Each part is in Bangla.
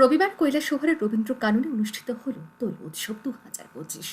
রবিবার কৈলাসহরের রবীন্দ্র কাননে অনুষ্ঠিত হল দোল উৎসব দু হাজার পঁচিশ।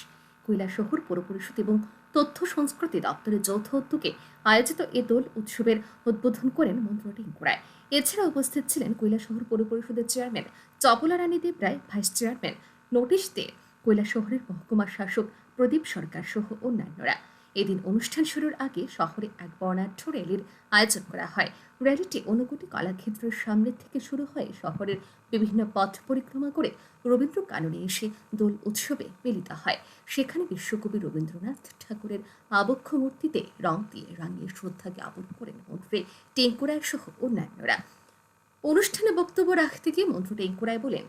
কৈলাসহর পৌর পরিষদ এবং তথ্য সংস্কৃতি দপ্তরের যৌথ উদ্যোগে আয়োজিত এ দোল উৎসবের উদ্বোধন করেন মন্ত্রী টিঙ্কুরায় এছাড়া উপস্থিত ছিলেন কৈলাসহর পৌর পরিষদের chairman Chapala Rani Deb Roy, vice chairman notice দে, কৈলাসহরের মহকুমা শাসক প্রদীপ সরকার সহ অন্যান্যরা। এদিন অনুষ্ঠান শুরুর আগে শহরে এক বর্ণাঢ্য র্যালির আয়োজন করা হয়। র্যালিটি অনুকুটি কলাক্ষেত্রের সামনে থেকে শুরু হয়ে শহরের বিভিন্ন পথ পরিক্রমা করে রবীন্দ্র কাননে এসে দোল উৎসবে মিলিত হয়। সেখানে বিশ্বকবি রবীন্দ্রনাথ ঠাকুরের আবক্ষ মূর্তিতে রং দিয়ে রাঙিয়ে শ্রদ্ধা জ্ঞাপন করেন মন্ত্রী টেঙ্কুরায় সহ অন্যান্যরা। অনুষ্ঠানে বক্তব্য রাখতে গিয়ে মন্ত্রী টেঙ্কুরায় বলেন,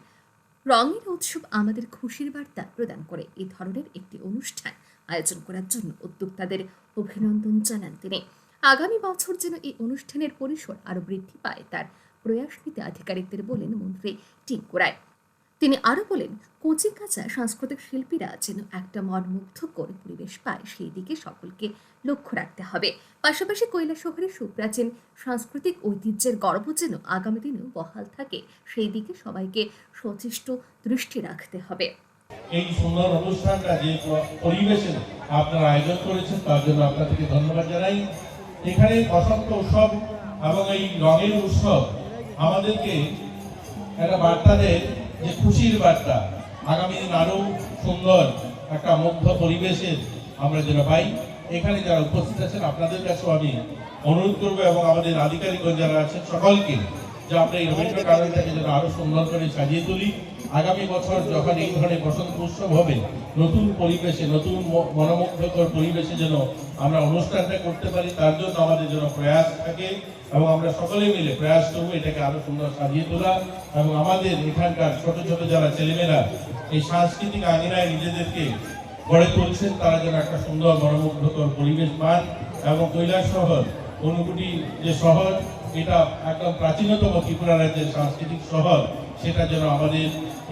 রঙের উৎসব আমাদের খুশির বার্তা প্রদান করে এই ধরনের একটি অনুষ্ঠান। আয়োজন করার জন্য উদ্যোক্তাদের অভিনন্দন জানান তিনি। আগামী বছর যেন এই অনুষ্ঠানের পরিসর আরও বৃদ্ধি পায়, তার প্রয়াস নিতে আধিকারিকদের বলেন মন্ত্রী টিঙ্কুরায় তিনি আরও বলেন কচি কাঁচা সাংস্কৃতিক শিল্পীরা যেন একটা মনমুগ্ধকর পরিবেশ পায়, সেই দিকে সকলকে লক্ষ্য রাখতে হবে। পাশাপাশি কৈলাসহরের সুপ্রাচীন সাংস্কৃতিক ঐতিহ্যের গর্ব যেন আগামী দিনেও বহাল থাকে, সেই দিকে সবাইকে সচেষ্ট দৃষ্টি রাখতে হবে। এই সুন্দর অনুষ্ঠানটা যে পরিবেশে আপনারা আয়োজন করেছেন, তার জন্য আপনাদেরকে ধন্যবাদ জানাই। এখানে বসন্ত উৎসব এবং এই রঙের উৎসব আমাদেরকে একটা বার্তা দেয় যে খুশির বার্তা। আগামী দিন আরও সুন্দর একটা মুগ্ধ পরিবেশের আমরা যেন পাই। এখানে যারা উপস্থিত আছেন, আপনাদের কাছেও আমি অনুরোধ করব এবং আমাদের আধিকারিকগণ যারা আছেন, সকলকে যে আমরা এই রবীন্দ্র যেন আরও সুন্দর করে সাজিয়ে তুলি। আগামী বছর যখন এই ধরনের বসন্ত উৎসব হবে, নতুন পরিবেশে, নতুন মনোমুগ্ধকর পরিবেশে যেন আমরা অনুষ্ঠানটা করতে পারি, তার জন্য আমাদের যেন প্রয়াস থাকে এবং আমরা সকলে মিলে প্রয়াস করব এটাকে আরও সুন্দর সাজিয়ে তোলা এবং আমাদের এখানকার ছোট ছোট যারা ছেলেমেয়েরা এই সাংস্কৃতিক আঙিনায় নিজেদেরকে গড়ে তুলছেন, তারা যেন একটা সুন্দর মনোমুগ্ধকর পরিবেশ পান এবং কৈলাস শহর অনুকুটি যে শহর এটা একদম প্রাচীনতম ত্রিপুরা রাজ্যের সাংস্কৃতিক শহর, সেটা যেন আমাদের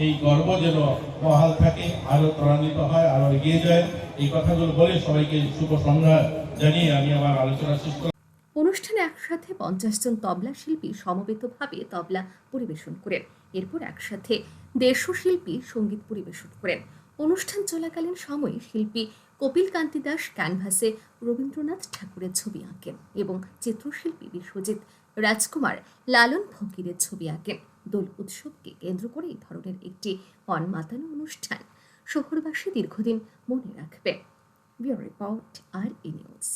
এই গর্ব যেন বহাল থাকে, আরও ত্বরান্বিত হয়, আরও এগিয়ে যায়। এই কথাগুলো বলে সবাইকে শুভ সন্ধ্যা জানিয়ে আমি আমার আলোচনা শেষ। অনুষ্ঠানে একসাথে পঞ্চাশ জন তবলা শিল্পী সমবেতভাবে তবলা পরিবেশন করেন। এরপর একসাথে দেড়শো শিল্পী সংগীত পরিবেশন করেন। অনুষ্ঠান চলাকালীন সময়ে শিল্পী কপিল কান্তি দাস ক্যানভাসে রবীন্দ্রনাথ ঠাকুরের ছবি আঁকেন এবং চিত্রশিল্পী বিশ্বজিৎ রাজকুমার লালন ফকিরের ছবি আঁকেন দোল উৎসবকে কেন্দ্র করে এই ধরনের একটি পণ মাতানো অনুষ্ঠান শহরবাসী দীর্ঘদিন মনে রাখবে। Bureau report R E news.